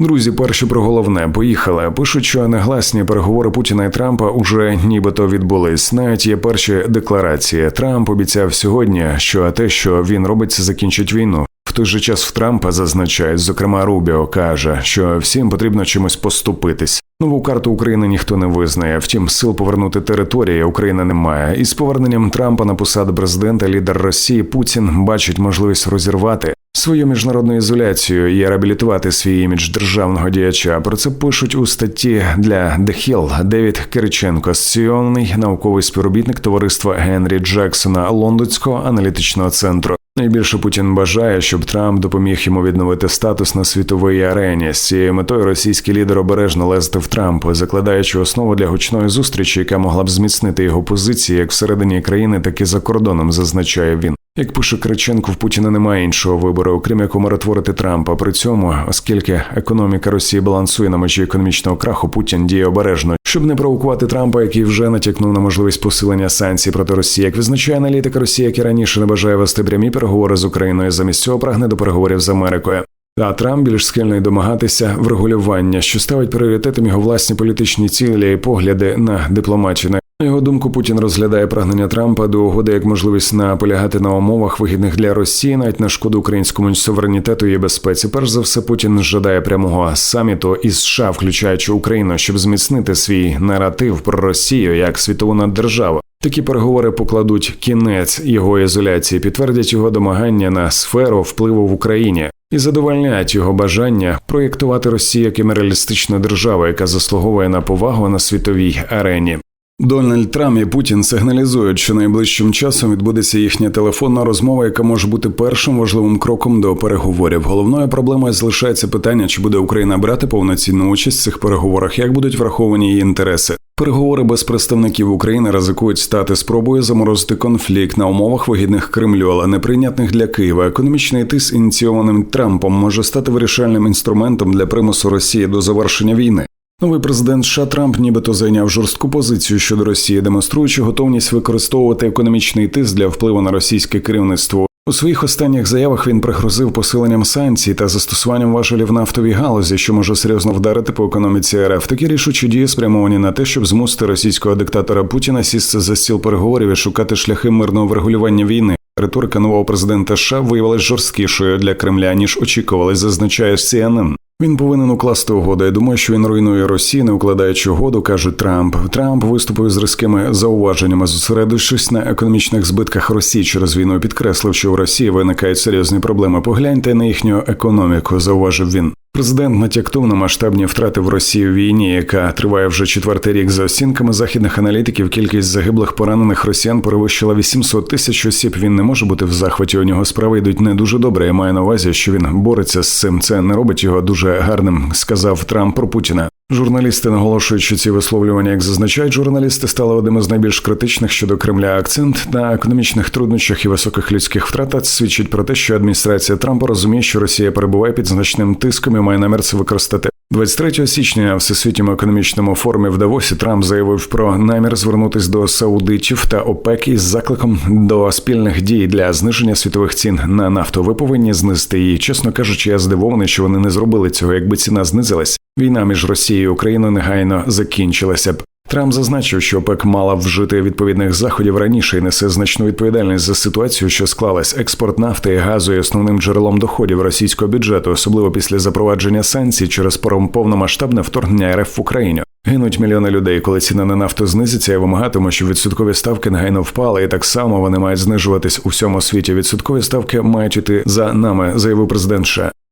Друзі, перші про головне поїхали. Пишуть, що негласні переговори Путіна і Трампа уже нібито відбулись. Навіть є перші декларації. Трамп обіцяв сьогодні, що те, що він робить, закінчить війну. В той же час в Трампа зазначають, зокрема Рубіо каже, що всім потрібно чимось поступитись. Нову карту України ніхто не визнає. Втім, сил повернути території Україна не має. І з поверненням Трампа на посаду президента лідер Росії Путін бачить можливість розірвати свою міжнародну ізоляцію і реабілітувати свій імідж державного діяча. Про це пишуть у статті для The Hill Девід Кириченко, асоційований науковий співробітник товариства Генрі Джексона Лондонського аналітичного центру. Найбільше Путін бажає, щоб Трамп допоміг йому відновити статус на світовій арені. З цією метою російський лідер обережно лезтив Трампу, закладаючи основу для гучної зустрічі, яка могла б зміцнити його позиції як всередині країни, так і за кордоном, зазначає він. Як пише Криченко, в Путіна немає іншого вибору, окрім як умиротворити Трампа. При цьому, оскільки економіка Росії балансує на межі економічного краху, Путін діє обережно, щоб не провокувати Трампа, який вже натякнув на можливість посилення санкцій проти Росії. Як визначає аналітика Росії, як і раніше не бажає вести прямі переговори з Україною, замість цього прагне до переговорів з Америкою. А Трамп більш схильний домагатися врегулювання, що ставить пріоритетом його власні політичні цілі і погляди на дипломатію. На його думку, Путін розглядає прагнення Трампа до угоди як можливість наполягати на умовах, вигідних для Росії, навіть на шкоду українському суверенітету і безпеці. Перш за все, Путін жадає прямого саміту із США, включаючи Україну, щоб зміцнити свій наратив про Росію як світову наддержаву. Такі переговори покладуть кінець його ізоляції, підтвердять його домагання на сферу впливу в Україні і задовольняють його бажання проєктувати Росію як імперіалістичну державу, яка заслуговує на повагу на світовій арені. Дональд Трамп і Путін сигналізують, що найближчим часом відбудеться їхня телефонна розмова, яка може бути першим важливим кроком до переговорів. Головною проблемою залишається питання, чи буде Україна брати повноцінну участь в цих переговорах, як будуть враховані її інтереси. Переговори без представників України ризикують стати спробою заморозити конфлікт на умовах вигідних Кремлю, але неприйнятних для Києва. Економічний тиск, ініційованим Трампом, може стати вирішальним інструментом для примусу Росії до завершення війни. Новий президент США Трамп нібито зайняв жорстку позицію щодо Росії, демонструючи готовність використовувати економічний тиск для впливу на російське керівництво. У своїх останніх заявах він пригрозив посиленням санкцій та застосуванням важелів нафтовій галузі, що може серйозно вдарити по економіці РФ. Такі рішучі дії спрямовані на те, щоб змусити російського диктатора Путіна сісти за стіл переговорів і шукати шляхи мирного врегулювання війни. Риторика нового президента США виявилась жорсткішою для Кремля ніж очікувалось, зазначає CNN. Він повинен укласти угоду. Я думаю, що він руйнує Росію, не укладаючи угоду, каже Трамп. Трамп виступив з різкими зауваженнями, зосередившись на економічних збитках Росії через війну, підкреслив, що в Росії виникають серйозні проблеми. Погляньте на їхню економіку, зауважив він. Президент натякнув на масштабні втрати в Росії в війні, яка триває вже четвертий рік. За оцінками західних аналітиків, кількість загиблих поранених росіян перевищила 800 тисяч осіб. Він не може бути в захваті. У нього справи йдуть не дуже добре. Я маю на увазі, що він бореться з цим. Це не робить його дуже гарним. Сказав Трамп про Путіна. Журналісти наголошують, що ці висловлювання, як зазначають журналісти, стали одним із найбільш критичних щодо Кремля. Акцент на економічних труднощах і високих людських втратах свідчить про те, що адміністрація Трампа розуміє, що Росія перебуває під значним тиском і має намір це використати. 23 січня в всесвітньому економічному форумі в Давосі Трамп заявив про намір звернутися до саудитів та ОПЕК із закликом до спільних дій для зниження світових цін на нафту. Ви повинні знизити її. Чесно кажучи, я здивований, що вони не зробили цього, якби ціна знизилась. Війна між Росією і Україною негайно закінчилася б. Трамп зазначив, що ОПЕК мала вжити відповідних заходів раніше і несе значну відповідальність за ситуацію, що склалась. Експорт нафти і газу є основним джерелом доходів російського бюджету, особливо після запровадження санкцій через повномасштабне вторгнення РФ в Україну. Гинуть мільйони людей, коли ціна на нафту знизиться, я вимагатиму, щоб відсоткові ставки негайно впали, і так само вони мають знижуватись у всьому світі. Відсоткові ставки мають іти за нами, заявив президент США.